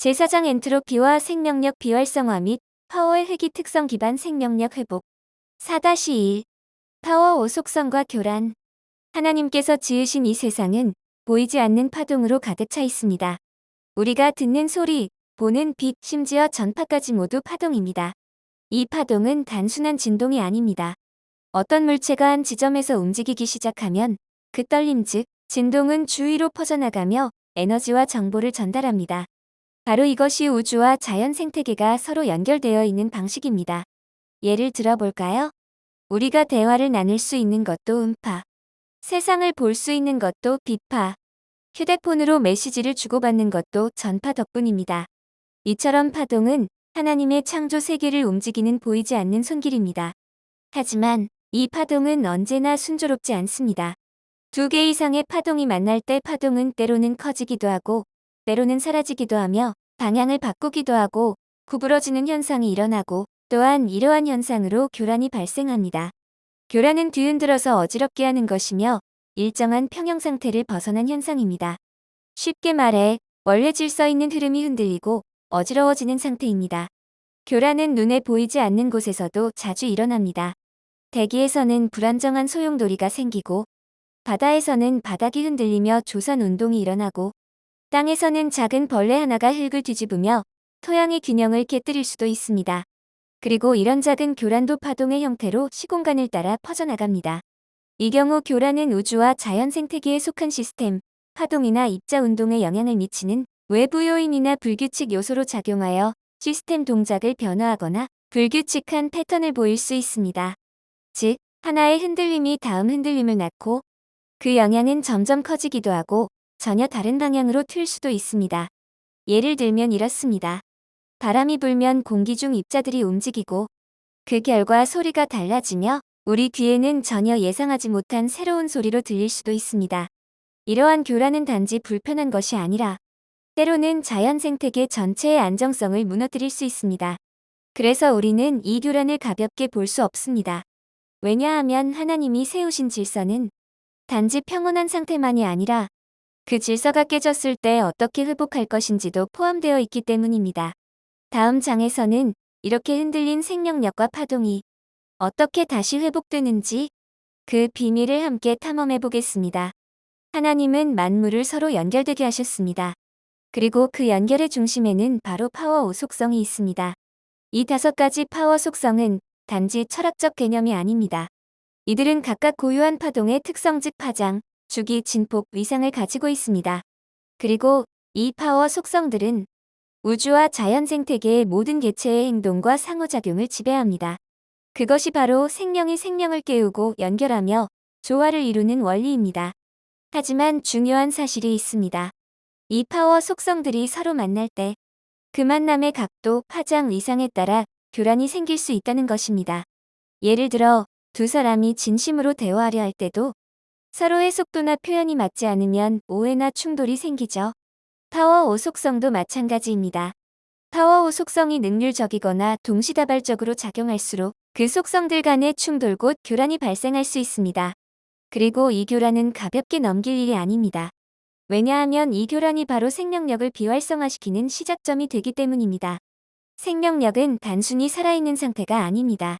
제4장 엔트로피와 생명력 비활성화 및 파워의 회귀 특성 기반 생명력 회복 4-1 파워 오속성과 교란 하나님께서 지으신 이 세상은 보이지 않는 파동으로 가득 차 있습니다. 우리가 듣는 소리, 보는 빛, 심지어 전파까지 모두 파동입니다. 이 파동은 단순한 진동이 아닙니다. 어떤 물체가 한 지점에서 움직이기 시작하면 그 떨림 즉 진동은 주위로 퍼져나가며 에너지와 정보를 전달합니다. 바로 이것이 우주와 자연 생태계가 서로 연결되어 있는 방식입니다. 예를 들어 볼까요? 우리가 대화를 나눌 수 있는 것도 음파. 세상을 볼 수 있는 것도 빛파. 휴대폰으로 메시지를 주고받는 것도 전파 덕분입니다. 이처럼 파동은 하나님의 창조 세계를 움직이는 보이지 않는 손길입니다. 하지만 이 파동은 언제나 순조롭지 않습니다. 두 개 이상의 파동이 만날 때 파동은 때로는 커지기도 하고 때로는 사라지기도 하며 방향을 바꾸기도 하고 구부러지는 현상이 일어나고 또한 이러한 현상으로 교란이 발생합니다. 교란은 뒤흔들어서 어지럽게 하는 것이며 일정한 평형 상태를 벗어난 현상입니다. 쉽게 말해 원래 질서 있는 흐름이 흔들리고 어지러워지는 상태입니다. 교란은 눈에 보이지 않는 곳에서도 자주 일어납니다. 대기에서는 불안정한 소용돌이가 생기고 바다에서는 바닥이 흔들리며 조선 운동이 일어나고 땅에서는 작은 벌레 하나가 흙을 뒤집으며 토양의 균형을 깨뜨릴 수도 있습니다. 그리고 이런 작은 교란도 파동의 형태로 시공간을 따라 퍼져나갑니다. 이 경우 교란은 우주와 자연 생태계에 속한 시스템, 파동이나 입자 운동에 영향을 미치는 외부 요인이나 불규칙 요소로 작용하여 시스템 동작을 변화하거나 불규칙한 패턴을 보일 수 있습니다. 즉, 하나의 흔들림이 다음 흔들림을 낳고 그 영향은 점점 커지기도 하고 전혀 다른 방향으로 튈 수도 있습니다. 예를 들면 이렇습니다. 바람이 불면 공기 중 입자들이 움직이고 그 결과 소리가 달라지며 우리 귀에는 전혀 예상하지 못한 새로운 소리로 들릴 수도 있습니다. 이러한 교란은 단지 불편한 것이 아니라 때로는 자연 생태계 전체의 안정성을 무너뜨릴 수 있습니다. 그래서 우리는 이 교란을 가볍게 볼 수 없습니다. 왜냐하면 하나님이 세우신 질서는 단지 평온한 상태만이 아니라 그 질서가 깨졌을 때 어떻게 회복할 것인지도 포함되어 있기 때문입니다. 다음 장에서는 이렇게 흔들린 생명력과 파동이 어떻게 다시 회복되는지 그 비밀을 함께 탐험해 보겠습니다. 하나님은 만물을 서로 연결되게 하셨습니다. 그리고 그 연결의 중심에는 바로 파워 오 속성이 있습니다. 이 다섯 가지 파워 속성은 단지 철학적 개념이 아닙니다. 이들은 각각 고유한 파동의 특성 즉 파장, 주기, 진폭, 위상을 가지고 있습니다. 그리고 이 파워 속성들은 우주와 자연 생태계의 모든 개체의 행동과 상호작용을 지배합니다. 그것이 바로 생명이 생명을 깨우고 연결하며 조화를 이루는 원리입니다. 하지만 중요한 사실이 있습니다. 이 파워 속성들이 서로 만날 때 그 만남의 각도, 파장, 위상에 따라 교란이 생길 수 있다는 것입니다. 예를 들어 두 사람이 진심으로 대화하려 할 때도 서로의 속도나 표현이 맞지 않으면 오해나 충돌이 생기죠. 파워 오 속성도 마찬가지입니다. 파워 오 속성이 능률적이거나 동시다발적으로 작용할수록 그 속성들 간의 충돌 곧 교란이 발생할 수 있습니다. 그리고 이 교란은 가볍게 넘길 일이 아닙니다. 왜냐하면 이 교란이 바로 생명력을 비활성화시키는 시작점이 되기 때문입니다. 생명력은 단순히 살아있는 상태가 아닙니다.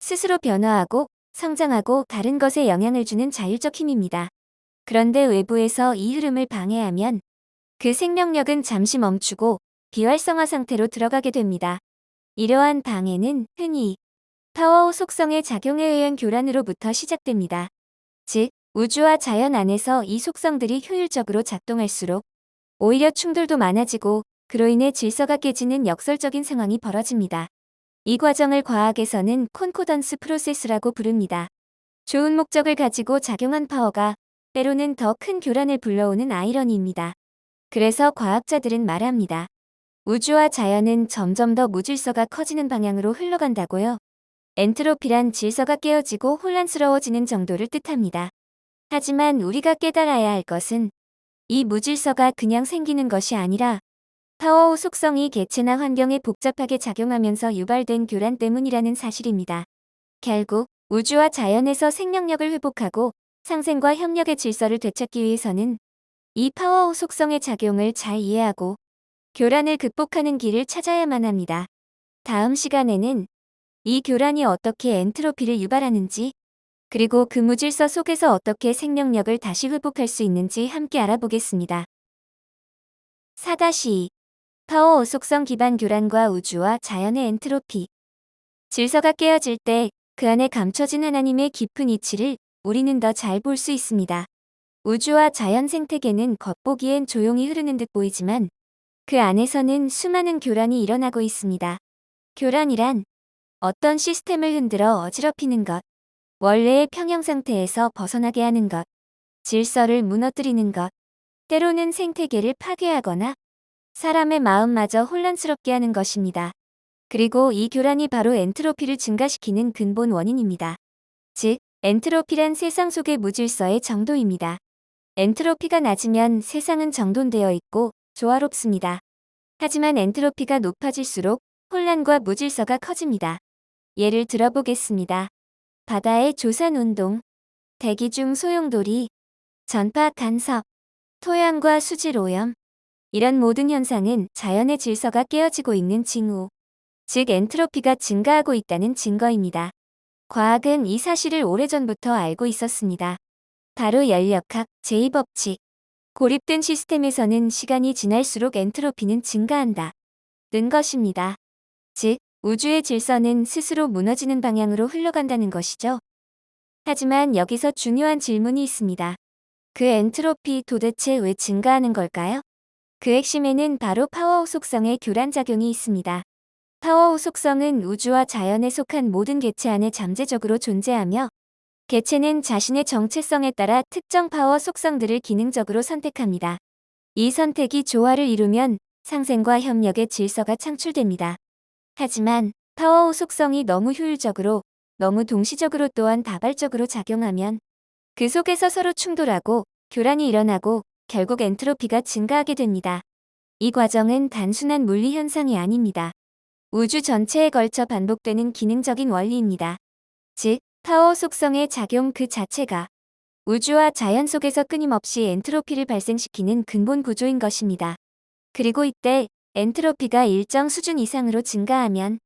스스로 변화하고 성장하고 다른 것에 영향을 주는 자율적 힘입니다. 그런데 외부에서 이 흐름을 방해하면 그 생명력은 잠시 멈추고 비활성화 상태로 들어가게 됩니다. 이러한 방해는 흔히 파워호 속성의 작용에 의한 교란으로부터 시작됩니다. 즉, 우주와 자연 안에서 이 속성들이 효율적으로 작동할수록 오히려 충돌도 많아지고 그로 인해 질서가 깨지는 역설적인 상황이 벌어집니다. 이 과정을 과학에서는 콘코던스 프로세스라고 부릅니다. 좋은 목적을 가지고 작용한 파워가 때로는 더 큰 교란을 불러오는 아이러니입니다. 그래서 과학자들은 말합니다. 우주와 자연은 점점 더 무질서가 커지는 방향으로 흘러간다고요. 엔트로피란 질서가 깨어지고 혼란스러워지는 정도를 뜻합니다. 하지만 우리가 깨달아야 할 것은 이 무질서가 그냥 생기는 것이 아니라 파워호 속성이 개체나 환경에 복잡하게 작용하면서 유발된 교란 때문이라는 사실입니다. 결국 우주와 자연에서 생명력을 회복하고 상생과 협력의 질서를 되찾기 위해서는 이 파워호 속성의 작용을 잘 이해하고 교란을 극복하는 길을 찾아야만 합니다. 다음 시간에는 이 교란이 어떻게 엔트로피를 유발하는지, 그리고 그 무질서 속에서 어떻게 생명력을 다시 회복할 수 있는지 함께 알아보겠습니다. 4-2 파워 오속성 기반 교란과 우주와 자연의 엔트로피 질서가 깨어질 때 그 안에 감춰진 하나님의 깊은 이치를 우리는 더 잘 볼 수 있습니다. 우주와 자연 생태계는 겉보기엔 조용히 흐르는 듯 보이지만 그 안에서는 수많은 교란이 일어나고 있습니다. 교란이란 어떤 시스템을 흔들어 어지럽히는 것, 원래의 평형 상태에서 벗어나게 하는 것, 질서를 무너뜨리는 것, 때로는 생태계를 파괴하거나 사람의 마음마저 혼란스럽게 하는 것입니다. 그리고 이 교란이 바로 엔트로피를 증가시키는 근본 원인입니다. 즉, 엔트로피란 세상 속의 무질서의 정도입니다. 엔트로피가 낮으면 세상은 정돈되어 있고 조화롭습니다. 하지만 엔트로피가 높아질수록 혼란과 무질서가 커집니다. 예를 들어보겠습니다. 바다의 조산 운동, 대기 중 소용돌이, 전파 간섭, 토양과 수질 오염, 이런 모든 현상은 자연의 질서가 깨어지고 있는 징후, 즉 엔트로피가 증가하고 있다는 증거입니다. 과학은 이 사실을 오래전부터 알고 있었습니다. 바로 연력학 제2법칙. 고립된 시스템에서는 시간이 지날수록 엔트로피는 증가한다. 는 것입니다. 즉, 우주의 질서는 스스로 무너지는 방향으로 흘러간다는 것이죠. 하지만 여기서 중요한 질문이 있습니다. 그 엔트로피 도대체 왜 증가하는 걸까요? 그 핵심에는 바로 파워호 속성의 교란작용이 있습니다. 파워호 속성은 우주와 자연에 속한 모든 개체 안에 잠재적으로 존재하며 개체는 자신의 정체성에 따라 특정 파워 속성들을 기능적으로 선택합니다. 이 선택이 조화를 이루면 상생과 협력의 질서가 창출됩니다. 하지만 파워호 속성이 너무 효율적으로, 너무 동시적으로 또한 다발적으로 작용하면 그 속에서 서로 충돌하고 교란이 일어나고 결국 엔트로피가 증가하게 됩니다. 이 과정은 단순한 물리 현상이 아닙니다. 우주 전체에 걸쳐 반복되는 기능적인 원리입니다. 즉, 파워 속성의 작용 그 자체가 우주와 자연 속에서 끊임없이 엔트로피를 발생시키는 근본 구조인 것입니다. 그리고 이때 엔트로피가 일정 수준 이상으로 증가하면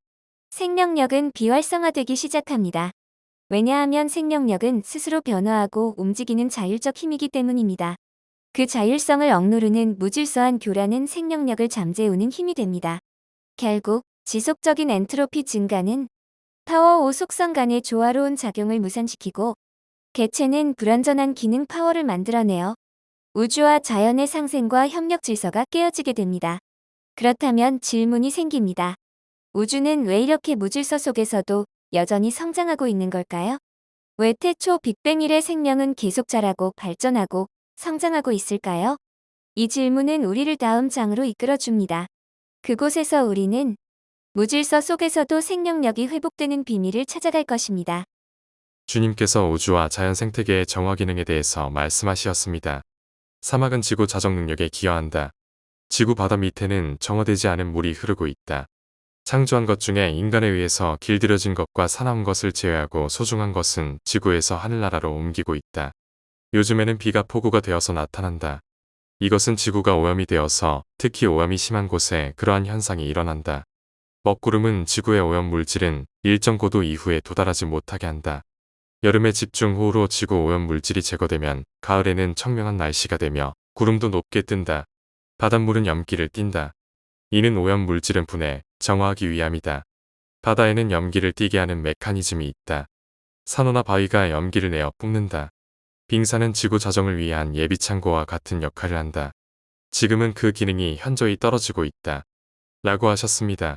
생명력은 비활성화되기 시작합니다. 왜냐하면 생명력은 스스로 변화하고 움직이는 자율적 힘이기 때문입니다. 그 자율성을 억누르는 무질서한 교란은 생명력을 잠재우는 힘이 됩니다. 결국 지속적인 엔트로피 증가는 파워 5 속성 간의 조화로운 작용을 무산시키고 개체는 불완전한 기능 파워를 만들어내어 우주와 자연의 상생과 협력 질서가 깨어지게 됩니다. 그렇다면 질문이 생깁니다. 우주는 왜 이렇게 무질서 속에서도 여전히 성장하고 있는 걸까요? 왜 태초 빅뱅 이래 생명은 계속 자라고 발전하고 성장하고 있을까요? 이 질문은 우리를 다음 장으로 이끌어 줍니다. 그곳에서 우리는 무질서 속에서도 생명력이 회복되는 비밀을 찾아갈 것입니다. 주님께서 우주와 자연 생태계의 정화 기능에 대해서 말씀하시었습니다. 사막은 지구 자정 능력에 기여한다. 지구 바다 밑에는 정화되지 않은 물이 흐르고 있다. 창조한 것 중에 인간에 의해서 길들여진 것과 사나운 것을 제외하고 소중한 것은 지구에서 하늘나라로 옮기고 있다. 요즘에는 비가 폭우가 되어서 나타난다. 이것은 지구가 오염이 되어서 특히 오염이 심한 곳에 그러한 현상이 일어난다. 먹구름은 지구의 오염 물질은 일정 고도 이후에 도달하지 못하게 한다. 여름에 집중호우로 지구 오염 물질이 제거되면 가을에는 청명한 날씨가 되며 구름도 높게 뜬다. 바닷물은 염기를 띈다. 이는 오염 물질은 분해, 정화하기 위함이다. 바다에는 염기를 띠게 하는 메커니즘이 있다. 산호나 바위가 염기를 내어 뿜는다. 빙산은 지구 자정을 위한 예비창고와 같은 역할을 한다. 지금은 그 기능이 현저히 떨어지고 있다. 라고 하셨습니다.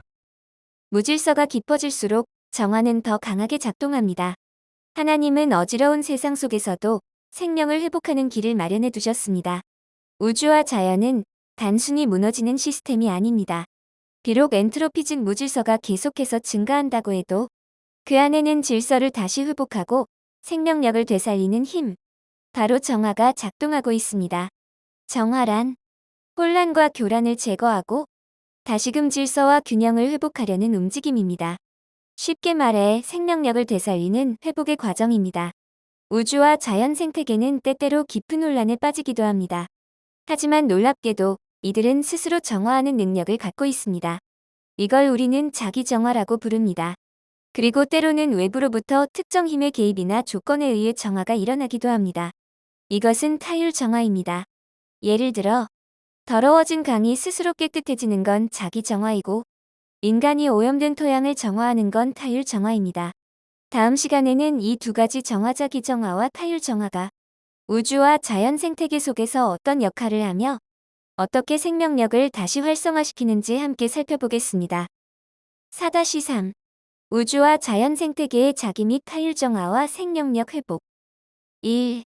무질서가 깊어질수록 정화는 더 강하게 작동합니다. 하나님은 어지러운 세상 속에서도 생명을 회복하는 길을 마련해 두셨습니다. 우주와 자연은 단순히 무너지는 시스템이 아닙니다. 비록 엔트로피 즉 무질서가 계속해서 증가한다고 해도 그 안에는 질서를 다시 회복하고 생명력을 되살리는 힘, 바로 정화가 작동하고 있습니다. 정화란 혼란과 교란을 제거하고 다시금 질서와 균형을 회복하려는 움직임입니다. 쉽게 말해 생명력을 되살리는 회복의 과정입니다. 우주와 자연 생태계는 때때로 깊은 혼란에 빠지기도 합니다. 하지만 놀랍게도 이들은 스스로 정화하는 능력을 갖고 있습니다. 이걸 우리는 자기 정화라고 부릅니다. 그리고 때로는 외부로부터 특정 힘의 개입이나 조건에 의해 정화가 일어나기도 합니다. 이것은 타율 정화입니다. 예를 들어 더러워진 강이 스스로 깨끗해지는 건 자기 정화이고 인간이 오염된 토양을 정화하는 건 타율 정화입니다. 다음 시간에는 이 두 가지 정화자기 정화와 타율 정화가 우주와 자연 생태계 속에서 어떤 역할을 하며 어떻게 생명력을 다시 활성화시키는지 함께 살펴보겠습니다. 4-3 우주와 자연 생태계의 자기 및 타율 정화와 생명력 회복 1.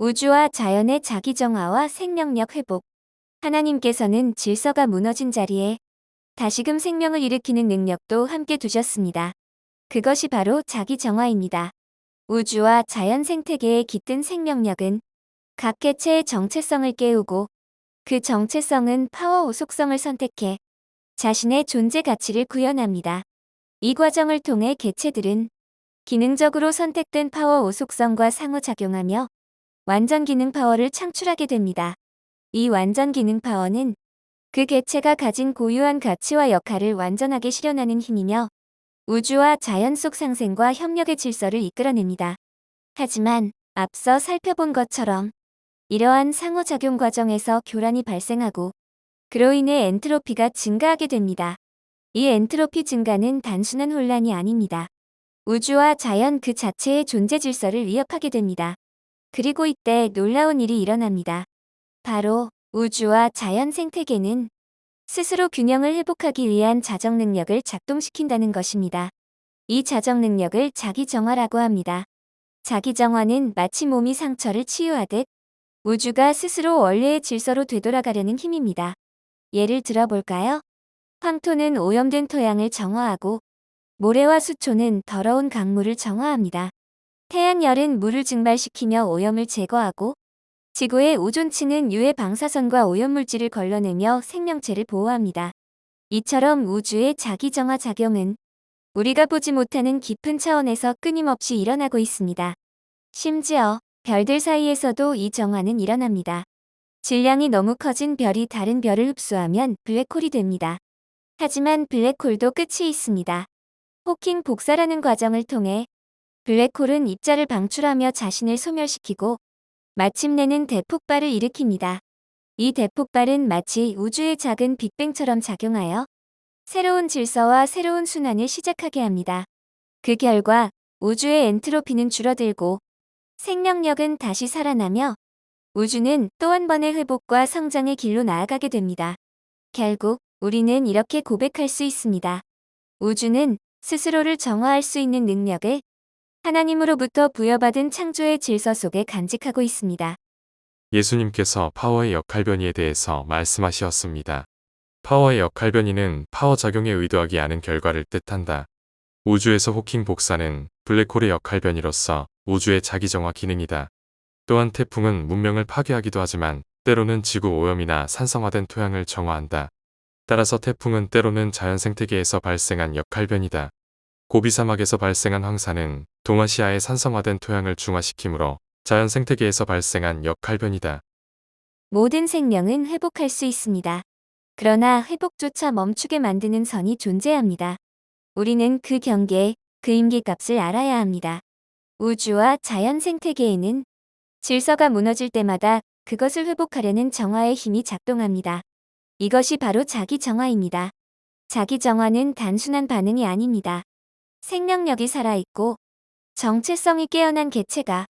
우주와 자연의 자기 정화와 생명력 회복 하나님께서는 질서가 무너진 자리에 다시금 생명을 일으키는 능력도 함께 두셨습니다. 그것이 바로 자기 정화입니다. 우주와 자연 생태계의 깃든 생명력은 각 개체의 정체성을 깨우고 그 정체성은 파워 오속성을 선택해 자신의 존재 가치를 구현합니다. 이 과정을 통해 개체들은 기능적으로 선택된 파워 오속성과 상호작용하며 완전 기능 파워를 창출하게 됩니다. 이 완전 기능 파워는 그 개체가 가진 고유한 가치와 역할을 완전하게 실현하는 힘이며 우주와 자연 속 상생과 협력의 질서를 이끌어냅니다. 하지만 앞서 살펴본 것처럼 이러한 상호작용 과정에서 교란이 발생하고 그로 인해 엔트로피가 증가하게 됩니다. 이 엔트로피 증가는 단순한 혼란이 아닙니다. 우주와 자연 그 자체의 존재 질서를 위협하게 됩니다. 그리고 이때 놀라운 일이 일어납니다. 바로 우주와 자연 생태계는 스스로 균형을 회복하기 위한 자정 능력을 작동시킨다는 것입니다. 이 자정 능력을 자기 정화라고 합니다. 자기 정화는 마치 몸이 상처를 치유하듯 우주가 스스로 원래의 질서로 되돌아가려는 힘입니다. 예를 들어 볼까요? 황토는 오염된 토양을 정화하고 모래와 수초는 더러운 강물을 정화합니다. 태양열은 물을 증발시키며 오염을 제거하고 지구의 오존층은 유해 방사선과 오염물질을 걸러내며 생명체를 보호합니다. 이처럼 우주의 자기정화 작용은 우리가 보지 못하는 깊은 차원에서 끊임없이 일어나고 있습니다. 심지어 별들 사이에서도 이 정화는 일어납니다. 질량이 너무 커진 별이 다른 별을 흡수하면 블랙홀이 됩니다. 하지만 블랙홀도 끝이 있습니다. 호킹 복사라는 과정을 통해 블랙홀은 입자를 방출하며 자신을 소멸시키고 마침내는 대폭발을 일으킵니다. 이 대폭발은 마치 우주의 작은 빅뱅처럼 작용하여 새로운 질서와 새로운 순환을 시작하게 합니다. 그 결과 우주의 엔트로피는 줄어들고 생명력은 다시 살아나며 우주는 또 한 번의 회복과 성장의 길로 나아가게 됩니다. 결국 우리는 이렇게 고백할 수 있습니다. 우주는 스스로를 정화할 수 있는 능력을 하나님으로부터 부여받은 창조의 질서 속에 간직하고 있습니다. 예수님께서 파워의 역할 변이에 대해서 말씀하시었습니다. 파워의 역할 변이는 파워 작용에 의도하지 않은 결과를 뜻한다. 우주에서 호킹 복사는 블랙홀의 역할 변이로서 우주의 자기정화 기능이다. 또한 태풍은 문명을 파괴하기도 하지만 때로는 지구 오염이나 산성화된 토양을 정화한다. 따라서 태풍은 때로는 자연 생태계에서 발생한 역할 변이다. 고비 사막에서 발생한 황사는 동아시아의 산성화된 토양을 중화시키므로 자연 생태계에서 발생한 역할 변이다. 모든 생명은 회복할 수 있습니다. 그러나 회복조차 멈추게 만드는 선이 존재합니다. 우리는 그 경계, 그 임기값을 알아야 합니다. 우주와 자연 생태계에는 질서가 무너질 때마다 그것을 회복하려는 정화의 힘이 작동합니다. 이것이 바로 자기 정화입니다. 자기 정화는 단순한 반응이 아닙니다. 생명력이 살아있고 정체성이 깨어난 개체가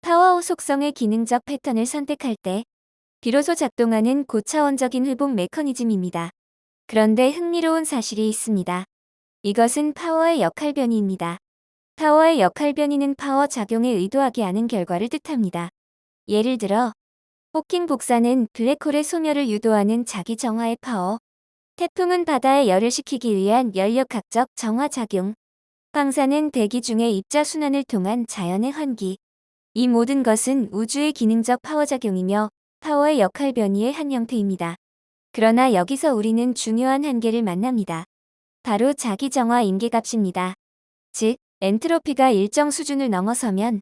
파워우 속성의 기능적 패턴을 선택할 때 비로소 작동하는 고차원적인 회복 메커니즘입니다. 그런데 흥미로운 사실이 있습니다. 이것은 파워의 역할 변이입니다. 파워의 역할 변이는 파워 작용에 의도하지 않은 결과를 뜻합니다. 예를 들어 호킹 복사는 블랙홀의 소멸을 유도하는 자기 정화의 파워, 태풍은 바다에 열을 식히기 위한 연력학적 정화 작용, 황사는 대기 중의 입자 순환을 통한 자연의 환기. 이 모든 것은 우주의 기능적 파워 작용이며 파워의 역할 변이의 한 형태입니다. 그러나 여기서 우리는 중요한 한계를 만납니다. 바로 자기 정화 임계값입니다. 즉, 엔트로피가 일정 수준을 넘어서면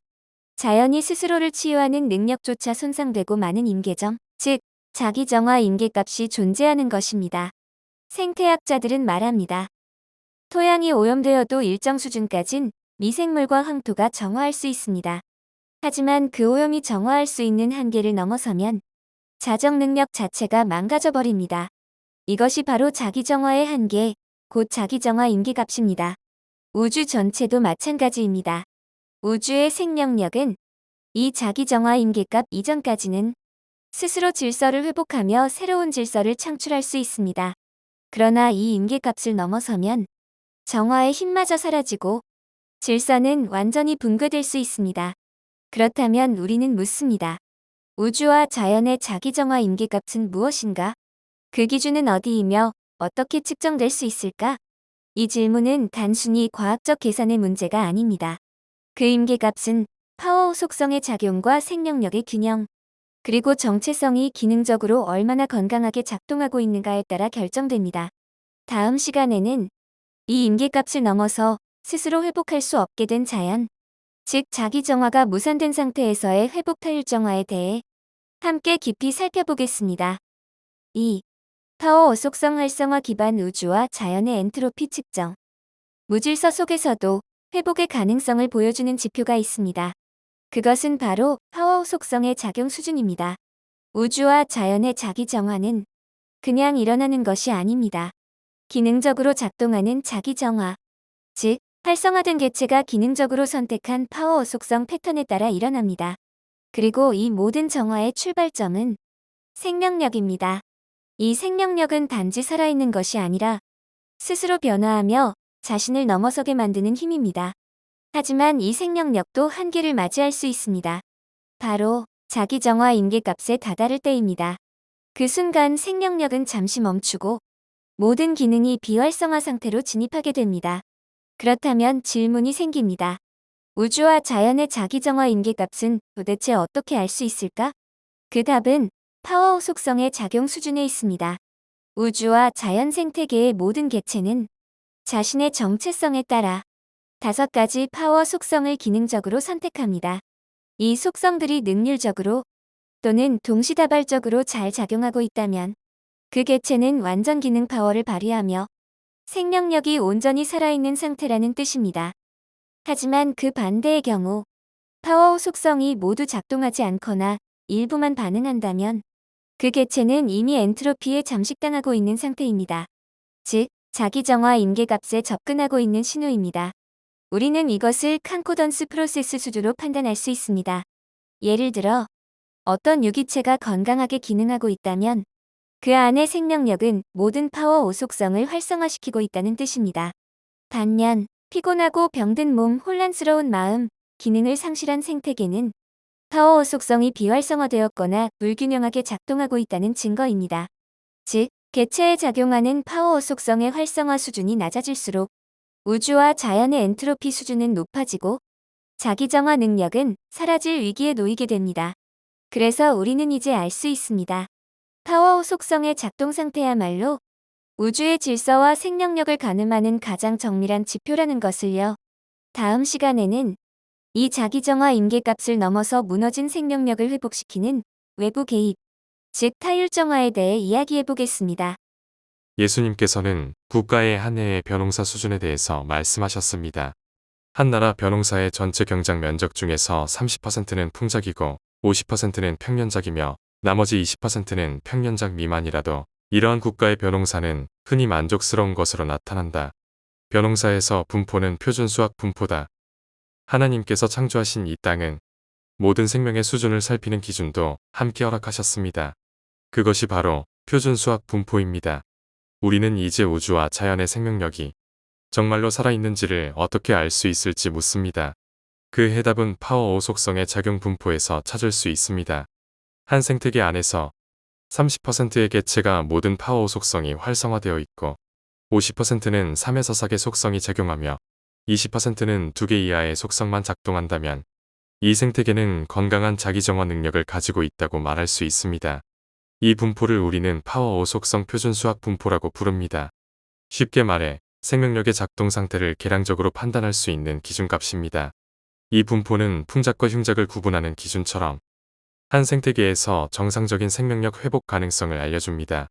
자연이 스스로를 치유하는 능력조차 손상되고 많은 임계점, 즉 자기 정화 임계값이 존재하는 것입니다. 생태학자들은 말합니다. 토양이 오염되어도 일정 수준까진 미생물과 황토가 정화할 수 있습니다. 하지만 그 오염이 정화할 수 있는 한계를 넘어서면 자정 능력 자체가 망가져 버립니다. 이것이 바로 자기 정화의 한계, 곧 자기 정화 임계값입니다. 우주 전체도 마찬가지입니다. 우주의 생명력은 이 자기 정화 임계값 이전까지는 스스로 질서를 회복하며 새로운 질서를 창출할 수 있습니다. 그러나 이 임계값을 넘어서면 정화의 힘마저 사라지고 질서는 완전히 붕괴될 수 있습니다. 그렇다면 우리는 묻습니다. 우주와 자연의 자기 정화 임계 값은 무엇인가? 그 기준은 어디이며 어떻게 측정될 수 있을까? 이 질문은 단순히 과학적 계산의 문제가 아닙니다. 그 임계 값은 파워 속성의 작용과 생명력의 균형, 그리고 정체성이 기능적으로 얼마나 건강하게 작동하고 있는가에 따라 결정됩니다. 다음 시간에는 이 임계값을 넘어서 스스로 회복할 수 없게 된 자연, 즉 자기 정화가 무산된 상태에서의 회복 타율 정화에 대해 함께 깊이 살펴보겠습니다. 2. 파워 어속성 활성화 기반 우주와 자연의 엔트로피 측정. 무질서 속에서도 회복의 가능성을 보여주는 지표가 있습니다. 그것은 바로 파워 속성의 작용 수준입니다. 우주와 자연의 자기 정화는 그냥 일어나는 것이 아닙니다. 기능적으로 작동하는 자기 정화, 즉 활성화된 개체가 기능적으로 선택한 파워 속성 패턴에 따라 일어납니다. 그리고 이 모든 정화의 출발점은 생명력입니다. 이 생명력은 단지 살아있는 것이 아니라 스스로 변화하며 자신을 넘어서게 만드는 힘입니다. 하지만 이 생명력도 한계를 맞이할 수 있습니다. 바로 자기 정화 임계값에 다다를 때입니다. 그 순간 생명력은 잠시 멈추고 모든 기능이 비활성화 상태로 진입하게 됩니다. 그렇다면 질문이 생깁니다. 우주와 자연의 자기 정화 임계값은 도대체 어떻게 알 수 있을까? 그 답은 파워 속성의 작용 수준에 있습니다. 우주와 자연 생태계의 모든 개체는 자신의 정체성에 따라 다섯 가지 파워 속성을 기능적으로 선택합니다. 이 속성들이 능률적으로 또는 동시다발적으로 잘 작용하고 있다면 그 개체는 완전 기능 파워를 발휘하며 생명력이 온전히 살아있는 상태라는 뜻입니다. 하지만 그 반대의 경우 파워 속성이 모두 작동하지 않거나 일부만 반응한다면 그 개체는 이미 엔트로피에 잠식당하고 있는 상태입니다. 즉, 자기 정화 임계값에 접근하고 있는 신호입니다. 우리는 이것을 칸코던스 프로세스 수준으로 판단할 수 있습니다. 예를 들어 어떤 유기체가 건강하게 기능하고 있다면 그 안의 생명력은 모든 파워 오속성을 활성화시키고 있다는 뜻입니다. 반면 피곤하고 병든 몸, 혼란스러운 마음, 기능을 상실한 생태계는 파워 오속성이 비활성화되었거나 불균형하게 작동하고 있다는 증거입니다. 즉, 개체에 작용하는 파워 오속성의 활성화 수준이 낮아질수록 우주와 자연의 엔트로피 수준은 높아지고 자기 정화 능력은 사라질 위기에 놓이게 됩니다. 그래서 우리는 이제 알 수 있습니다. 파워 속성의 작동 상태야말로 우주의 질서와 생명력을 가늠하는 가장 정밀한 지표라는 것을요. 다음 시간에는 이 자기정화 임계값을 넘어서 무너진 생명력을 회복시키는 외부 개입, 즉 타율정화에 대해 이야기해 보겠습니다. 예수님께서는 국가의 한 해의 벼농사 수준에 대해서 말씀하셨습니다. 한 나라 벼농사의 전체 경작 면적 중에서 30%는 풍작이고 50%는 평년작이며 나머지 20%는 평년작 미만이라도 이러한 국가의 벼농사는 흔히 만족스러운 것으로 나타난다. 벼농사에서 분포는 표준 수학 분포다. 하나님께서 창조하신 이 땅은 모든 생명의 수준을 살피는 기준도 함께 허락하셨습니다. 그것이 바로 표준 수학 분포입니다. 우리는 이제 우주와 자연의 생명력이 정말로 살아있는지를 어떻게 알 수 있을지 묻습니다. 그 해답은 파워 5 속성의 작용 분포에서 찾을 수 있습니다. 한 생태계 안에서 30%의 개체가 모든 파워 5 속성이 활성화되어 있고 50%는 3에서 4개 속성이 작용하며 20%는 2개 이하의 속성만 작동한다면 이 생태계는 건강한 자기정화 능력을 가지고 있다고 말할 수 있습니다. 이 분포를 우리는 파워 5 속성 표준 수학 분포라고 부릅니다. 쉽게 말해 생명력의 작동 상태를 계량적으로 판단할 수 있는 기준값입니다. 이 분포는 풍작과 흉작을 구분하는 기준처럼 한 생태계에서 정상적인 생명력 회복 가능성을 알려줍니다.